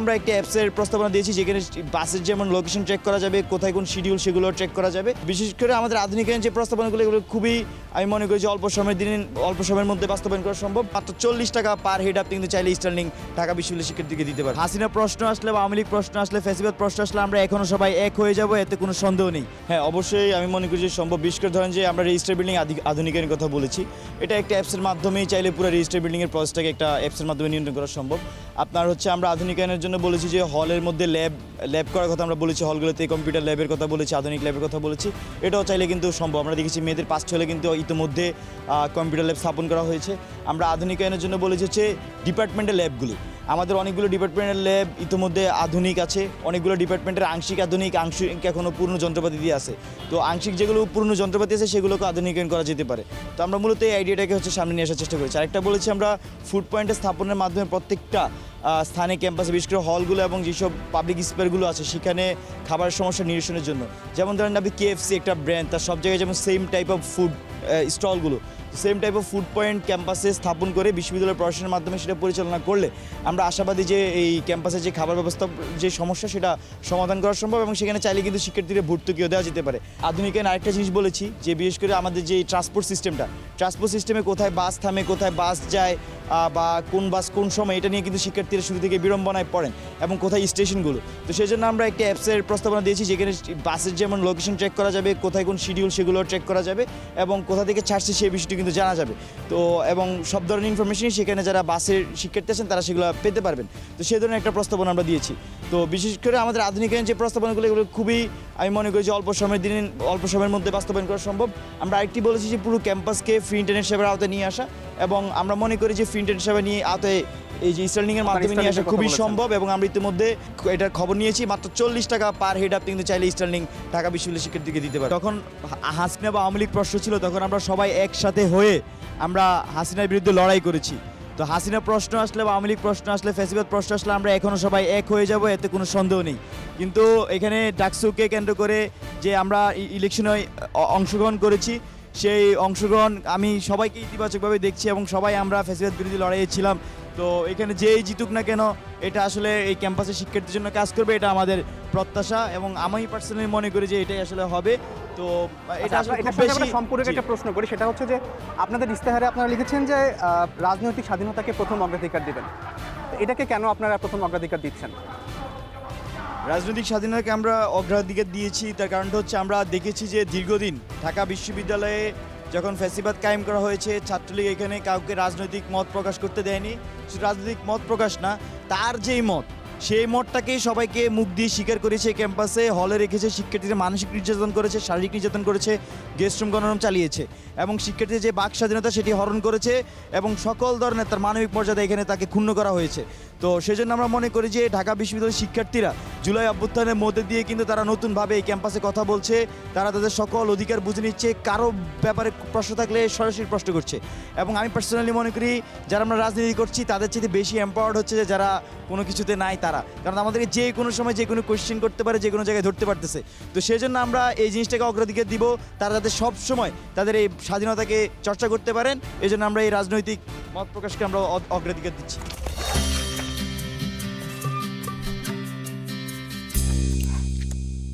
আমরা একটা অ্যাপসের প্রস্তাবনা দিয়েছি, যেখানে বাসের যেমন লোকেশন ট্র্যাক করা যাবে, কোথায় কোন শিডিউল সেগুলো ট্র্যাক করা যাবে। বিশেষ করে আমাদের আধুনিকায়ন যে প্রস্তাবনাগুলো, এগুলো খুবই, আমি মনে করি যে অল্প সময়ের দিনে, অল্প সময়ের মধ্যে বাস্তবায়ন করা সম্ভব। মাত্র চল্লিশ টাকা পার হেড আপনি কিন্তু চাইলে স্টার্লিং ঢাকা বিশ্ববিদ্যালয় শিক্ষার্থীকে দিতে পারেন হাসিনা প্রশ্ন আসলে বা আওয়ামী লীগ প্রশ্ন আসলে, ফেসিবাদ প্রশ্ন আসলে, আমরা এখনও সবাই এক হয়ে যাব, এতে কোনো সন্দেহ নেই। হ্যাঁ অবশ্যই আমি মনে করি যে সম্ভব। বিশেষ করে ধরেন যে আমরা রেজিস্টার বিল্ডিং আধুনিকায়নের কথা বলেছি। এটা একটা অ্যাপসের মাধ্যমেই চাইলে পুরো রেজিস্টার বিল্ডিংয়ের প্রসেসটাকে একটা অ্যাপসের মাধ্যমে নিয়ন্ত্রণ করা সম্ভব। আপনার হচ্ছে আমরা আধুনিকায়নের জন্য বলেছি যে হলের মধ্যে ল্যাব ল্যাব করার কথা আমরা বলেছি, হলগুলোতে কম্পিউটার ল্যাবের কথা বলেছি, আধুনিক ল্যাবের কথা বলেছি। এটাও চাইলে কিন্তু সম্ভব। আমরা দেখেছি মেয়েদের পাস্ট হলে কিন্তু ইতিমধ্যে কম্পিউটার ল্যাব স্থাপন করা হয়েছে। আমরা আধুনিকায়নের জন্য বলেছি হচ্ছে ডিপার্টমেন্টের ল্যাবগুলি। আমাদের অনেকগুলো ডিপার্টমেন্টের ল্যাব ইতিমধ্যে আধুনিক আছে। অনেকগুলো ডিপার্টমেন্টের আংশিক, আধুনিক, আংশিক এখনও পূর্ণ যন্ত্রপাতি দিয়ে আছে। তো আংশিক যেগুলো পূর্ণ যন্ত্রপাতি আছে, সেগুলোকে আধুনিকায়ন করা যেতে পারে। তো আমরা মূলত এই আইডিয়াটাকে হচ্ছে সামনে নিয়ে আসার চেষ্টা করেছি। আরেকটা বলেছি আমরা ফুড পয়েন্টের স্থাপনের মাধ্যমে প্রত্যেকটা স্থানে ক্যাম্পাসে বিশেষ করে হলগুলো এবং যেসব পাবলিক স্পেয়ারগুলো আছে, সেখানে খাবারের সমস্যা নিরসনের জন্য। যেমন ধরেন আপনি কেএফসি একটা ব্র্যান্ড তার সব জায়গায় যেমন same type of food স্টলগুলো same type of food point ক্যাম্পাসে স্থাপন করে বিশ্ববিদ্যালয়ের প্রশাসনের মাধ্যমে সেটা পরিচালনা করলে আমরা আশাবাদী যে এই ক্যাম্পাসে যে খাবার ব্যবস্থা, যে সমস্যা সেটা সমাধান করা সম্ভব এবং সেখানে চাইলে কিন্তু শিক্ষার্থীদের ভর্তুকিও দেওয়া যেতে পারে। আধুনিকায়ন আরেকটা জিনিস বলেছি যে বিশেষ করে আমাদের যে ট্রান্সপোর্ট সিস্টেমটা ট্রান্সপোর্ট সিস্টেমে কোথায় বাস থামে, কোথায় বাস যায় বা কোন বাস কোন সময়, এটা নিয়ে কিন্তু শিক্ষার্থীরা শুরু থেকে বিড়ম্বনায় পড়েন এবং কোথায় স্টেশনগুলো তো সেই জন্য আমরা একটি অ্যাপসের প্রস্তাবনা দিয়েছি যেখানে বাসের যেমন লোকেশন ট্র্যাক করা যাবে, কোথায় কোন শিডিউল সেগুলো ট্র্যাক করা যাবে এবং কোথা থেকে ছাড়ছে সেই বিষয়টি কিন্তু জানা যাবে। তো এবং সব ধরনের ইনফরমেশনই সেখানে যারা বাসের শিক্ষার্থী আছেন, তারা সেগুলো পেতে পারবেন। তো সেই ধরনের একটা প্রস্তাবনা আমরা দিয়েছি। তো বিশেষ করে আমাদের আধুনিকায়ন যে প্রস্তাবনাগুলো, এগুলো খুবই আমি মনে করি যে অল্প সময়ের দিনে, অল্প সময়ের মধ্যে বাস্তবায়ন করা সম্ভব। আমরা আরেকটি বলেছি যে পুরো ক্যাম্পাসকে ফ্রি ইন্টারনেট সেবার আওতায় নিয়ে আসা এবং আমরা মনে করি যে ফ্রি ইন্টারনেট সেবা নিয়ে আওতায় এই যে স্টার্লিং এর মাধ্যমে নিয়ে আসা খুবই সম্ভব এবং আমরা ইতিমধ্যে এটার খবর নিয়েছি। মাত্র চল্লিশ টাকা পার হেড আপনি কিন্তু চাইলে স্টার্লিং ঢাকা বিশ্ববিদ্যালয় দিকে দিতে পারেন তখন হাসিনা বা আওয়ামী লীগ প্রশ্ন ছিল তখন আমরা সবাই একসাথে হয়ে আমরা হাসিনার বিরুদ্ধে লড়াই করেছি। তো হাসিনা প্রশ্ন আসলে বা আওয়ামী লীগ প্রশ্ন আসলে ফেসিবাদ প্রশ্ন আসলে আমরা এখনও সবাই এক হয়ে যাব এতে কোনো সন্দেহ নেই। কিন্তু এখানে ডাকসুকে কেন্দ্র করে যে আমরা ইলেকশনে অংশগ্রহণ করেছি সেই অংশগ্রহণ আমি সবাইকে ইতিবাচকভাবে দেখছি এবং সবাই আমরা ফেসিবাদ বিরোধী লড়াইয়ে ছিলাম। তো এখানে যেই জিতুক না কেন এটা আসলে এই ক্যাম্পাসের শিক্ষার্থীর জন্য কাজ করবে এটা আমাদের প্রত্যাশা এবং আমি পার্সোনালি মনে করি যে এটাই আসলে হবে। তো এটা আচ্ছা, আসলে খুব বেশি সম্পর্কে একটা প্রশ্ন করি সেটা হচ্ছে যে আপনাদের ইস্তেহারে আপনারা লিখেছেন যে রাজনৈতিক স্বাধীনতাকে প্রথম অগ্রাধিকার দেবেন। এটাকে কেন আপনারা প্রথম অগ্রাধিকার দিচ্ছেন? রাজনৈতিক স্বাধীনতাকে আমরা অগ্রাধিকার দিয়েছি তার কারণটা হচ্ছে আমরা দেখেছি যে দীর্ঘদিন ঢাকা বিশ্ববিদ্যালয়ে যখন ফ্যাসিবাদ কায়েম করা হয়েছে, ছাত্রলীগ এখানে কাউকে রাজনৈতিক মত প্রকাশ করতে দেয়নি। শুধু রাজনৈতিক মত প্রকাশ না, তার যেই মত, সেই মতটাকেই সবাইকে মুখ দিয়ে স্বীকার করেছে ক্যাম্পাসে, হলে রেখেছে, শিক্ষার্থীদের মানসিক নির্যাতন করেছে, শারীরিক নির্যাতন করেছে, গেস্ট রুম গণরুম চালিয়েছে এবং শিক্ষার্থীদের যে বাক স্বাধীনতা সেটি হরণ করেছে এবং সকল ধরনের তার মানবিক মর্যাদা এখানে তাকে ক্ষুণ্ণ করা হয়েছে। তো সেজন্য আমরা মনে করি যে ঢাকা বিশ্ববিদ্যালয়ের শিক্ষার্থীরা জুলাই অভ্যুত্থানের মধ্যে দিয়ে কিন্তু তারা নতুনভাবে এই ক্যাম্পাসে কথা বলছে। তারা তাদের সকল অধিকার বুঝে নিচ্ছে, কারও ব্যাপারে প্রশ্ন থাকলে সরাসরি প্রশ্ন করছে। এবং আমি পার্সোনালি মনে করি, যারা আমরা রাজনীতি করছি, তাদের চেয়ে বেশি এম্পাওয়ার্ড হচ্ছে যে যারা কোনো কিছুতে নাই তারা। কারণ আমাদেরকে যে কোনো সময় যে কোনো কোয়েশ্চেন করতে পারে, যে কোনো জায়গায় ধরতে পারতেছে। তো সেই জন্য আমরা এই জিনিসটাকে অগ্রাধিকার দিব। তারা যাতে সব সময় তাদের এই স্বাধীনতাকে চর্চা করতে পারেন এই জন্য আমরা এই রাজনৈতিক মত প্রকাশকে আমরা অগ্রাধিকার দিচ্ছি।